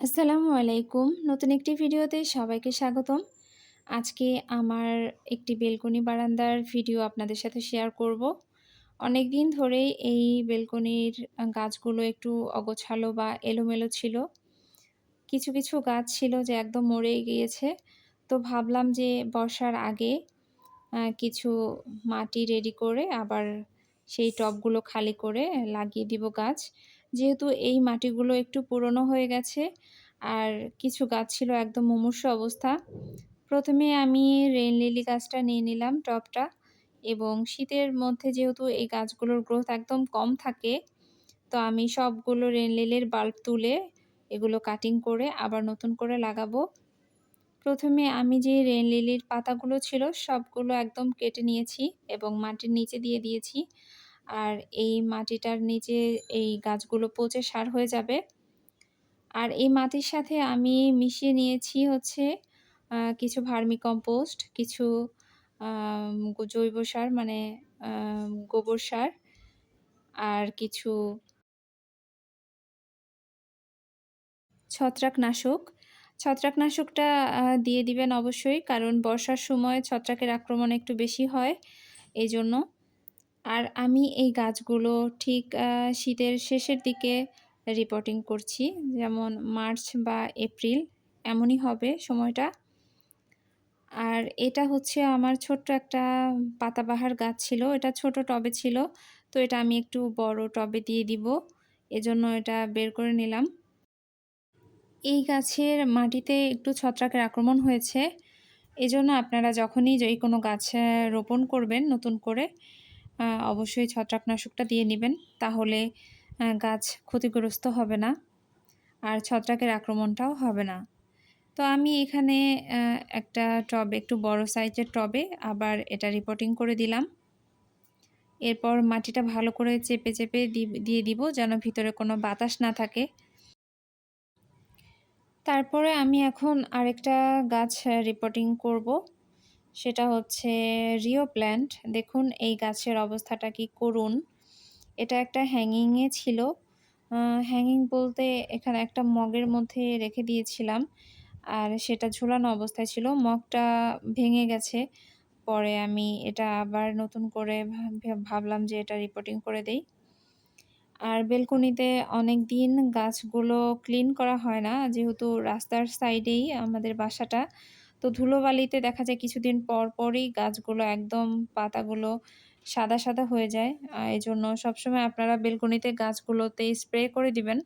আসসালামু আলাইকুম। নতুন একটি ভিডিওতে সবাইকে স্বাগতম। আজকে আমার একটি বেলকনি বারান্দার ভিডিও আপনাদের সাথে শেয়ার করব। অনেক দিন ধরেই এই বেলকনির গাছগুলো একটু অগোছালো বা এলোমেলো ছিল। কিছু কিছু গাছ ছিল যে একদম মরে গিয়েছে। তো ভাবলাম যে বর্ষার আগে কিছু মাটি রেডি করে আবার সেই টবগুলো খালি করে লাগিয়ে দিব গাছ। যেহেতু এই মাটিগুলো একটু পুরনো হয়ে গেছে আর কিছু গাছ ছিল একদম মুমূর্ষ অবস্থা, প্রথমে আমি রেন লিলি গাছটা নিয়ে নিলাম টবটা এবং শীতের মধ্যে যেহেতু এই গাছগুলোর গ্রোথ একদম কম থাকে, তো আমি সবগুলো রেন লিলির বাল্ব তুলে এগুলো কাটিং করে আবার নতুন করে লাগাবো। প্রথমে আমি যে রেন লিলির পাতাগুলো ছিল সবগুলো একদম কেটে নিয়েছি এবং মাটির নিচে দিয়ে দিয়েছি। আর এই মাটিটার নিচে এই গাছগুলো পচে সার হয়ে যাবে। আর এই মাটির সাথে আমি মিশিয়ে নিয়েছি হচ্ছে কিছু ভার্মি কম্পোস্ট কিছু জৈব সার মানে গোবর সার আর কিছু ছত্রাকনাশক। ছত্রাকনাশকটা দিয়ে দিবেন অবশ্যই, কারণ বর্ষার সময় ছত্রাকের আক্রমণ একটু বেশি হয় এই জন্য আর আমি এই গাছগুলো ঠিক শীতের শেষের দিকে রিপোর্টিং করছি। যেমন মার্চ বা এপ্রিল এমনই হবে সময়টা। আর এটা হচ্ছে আমার ছোট্ট একটা পাতাবাহার গাছ ছিল। এটা ছোট টবে ছিল। তো এটা আমি একটু বড় টবে দিয়ে দিব। এজন্য এটা বের করে নিলাম। এই গাছের মাটিতে একটু ছত্রাকের আক্রমণ হয়েছে। এজন্য আপনারা যখনই যে কোনো গাছ রোপণ করবেন নতুন করে অবশ্যই ছত্রাকনাশকটা দিয়ে নেবেন, তাহলে গাছ ক্ষতিগ্রস্ত হবে না আর ছত্রাকের আক্রমণটাও হবে না। তো আমি এখানে একটা টবে, একটু বড় সাইজের টবে আবার এটা রিপোর্টিং করে দিলাম। এরপর মাটিটা ভালো করে চেপে চেপে দিয়ে দিব যেন ভিতরে কোনো বাতাস না থাকে। তারপরে আমি এখন আরেকটা গাছ রিপোর্টিং করব। সেটা হচ্ছে রিও প্ল্যান্ট দেখুন, এই গাছের অবস্থাটা কি করুন। এটা একটা হ্যাঙ্গিংয়ে ছিল। হ্যাঙ্গিং বলতে এখানে একটা মগের মধ্যে রেখে দিয়েছিলাম। আর সেটা ঝুলানো অবস্থায় ছিল। মগটা ভেঙে গেছে। পরে আমি এটা আবার নতুন করে ভাবলাম যে এটা রিপোর্টিং করে দেই। আর বেলকনিতে অনেক দিন গাছগুলো ক্লিন করা হয় না। যেহেতু রাস্তার সাইডেই আমাদের বাসাটা তো ধুলোবালিতে দেখা যায় কিছুদিন পর পরই গাছগুলো একদম পাতাগুলো সাদা সাদা হয়ে যায়। এই জন্য সবসময় আপনারা বেলকনিতে গাছগুলোতে স্প্রে করে দিবেন।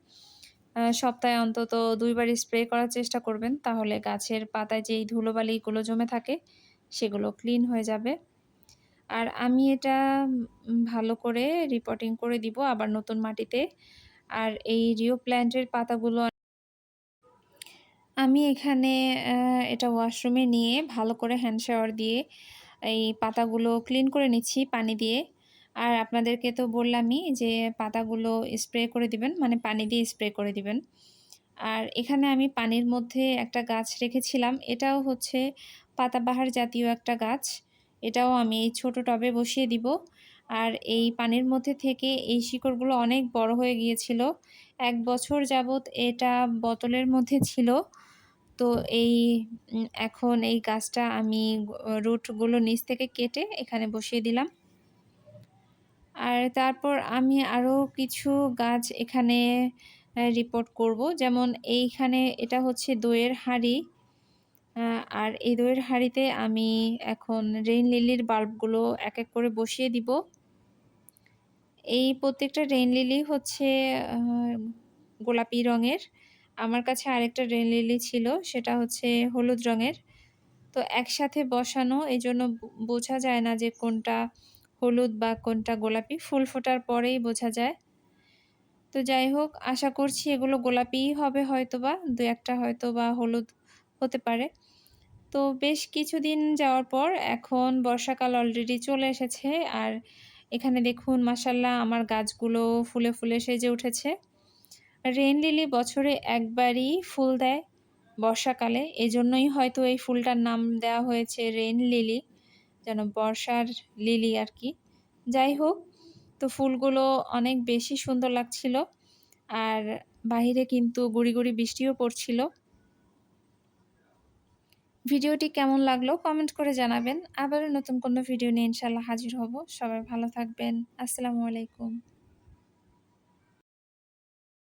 সপ্তাহে অন্তত দুইবার স্প্রে করার চেষ্টা করবেন। তাহলে গাছের পাতায় যেই ধুলোবালিগুলো জমে থাকে, সেগুলো ক্লিন হয়ে যাবে। আর আমি এটা ভালো করে রিপোর্টিং করে দিব আবার নতুন মাটিতে। আর এই রিও প্ল্যান্টের পাতাগুলো আমি এখানে এটা ওয়াশরুমে নিয়ে ভালো করে হ্যান্ড শাওয়ার দিয়ে, এই পাতাগুলো ক্লিন করে নিচ্ছি পানি দিয়ে। আর আপনাদেরকে তো বললামই যে পাতাগুলো স্প্রে করে দিবেন মানে পানি দিয়ে স্প্রে করে দিবেন। আর এখানে আমি পানির মধ্যে একটা গাছ রেখেছিলাম, এটাও হচ্ছে পাতাবাহার জাতীয় একটা গাছ। এটাও আমি এই ছোটো টবে বসিয়ে দিব। আর এই পানির মধ্যে থেকে এই শিকড়গুলো অনেক বড় হয়ে গিয়েছিল। এক বছর যাবত এটা বোতলের মধ্যে ছিল। তো এই এখন এই গাছটা আমি রুটগুলো নিচ থেকে কেটে এখানে বসিয়ে দিলাম। আর তারপর আমি আরও কিছু গাছ এখানে রিপোর্ট করব। যেমন এইখানে এটা হচ্ছে দইয়ের হাঁড়ি। আর এই দইয়ের হাঁড়িতে আমি এখন রেইন লিলির বাল্বগুলো এক এক করে বসিয়ে দিব। এই প্রত্যেকটা রেইন লিলি হচ্ছে গোলাপি রঙের। আমার কাছে আরেকটা রেন লিলি ছিল, সেটা হচ্ছে হলুদ রঙের। তো একসাথে বসানো এই জন্য বোঝা যায় না যে কোনটা হলুদ বা কোনটা গোলাপি, ফুল ফোটার পরেই বোঝা যায়। তো যাই হোক, আশা করছি এগুলো গোলাপিই হবে হয়তো বা দু একটা হয়তো বা হলুদ হতে পারে। তো বেশ কিছুদিন যাওয়ার পর এখন বর্ষাকাল অলরেডি চলে এসেছে, আর এখানে দেখুন মাসাল্লাহ আমার গাছগুলো ফুলে ফুলে সেজে উঠেছে। রেন লিলি বছরে একবারই ফুল দেয় বর্ষাকালে এজন্যই হয়তো এই ফুলটার নাম দেওয়া হয়েছে রেন লিলি যেন বর্ষার লিলি আর কি যাই হোক তো ফুলগুলো অনেক বেশি সুন্দর লাগছিল আর বাহিরে কিন্তু গুঁড়ি, গুঁড়ি বৃষ্টিও পড়ছিল। ভিডিওটি কেমন লাগল কমেন্ট করে জানাবেন। আবারও নতুন কোনো ভিডিও নিয়ে ইনশাআল্লাহ হাজির হব। সবাই ভালো থাকবেন। আসসালামু আলাইকুম।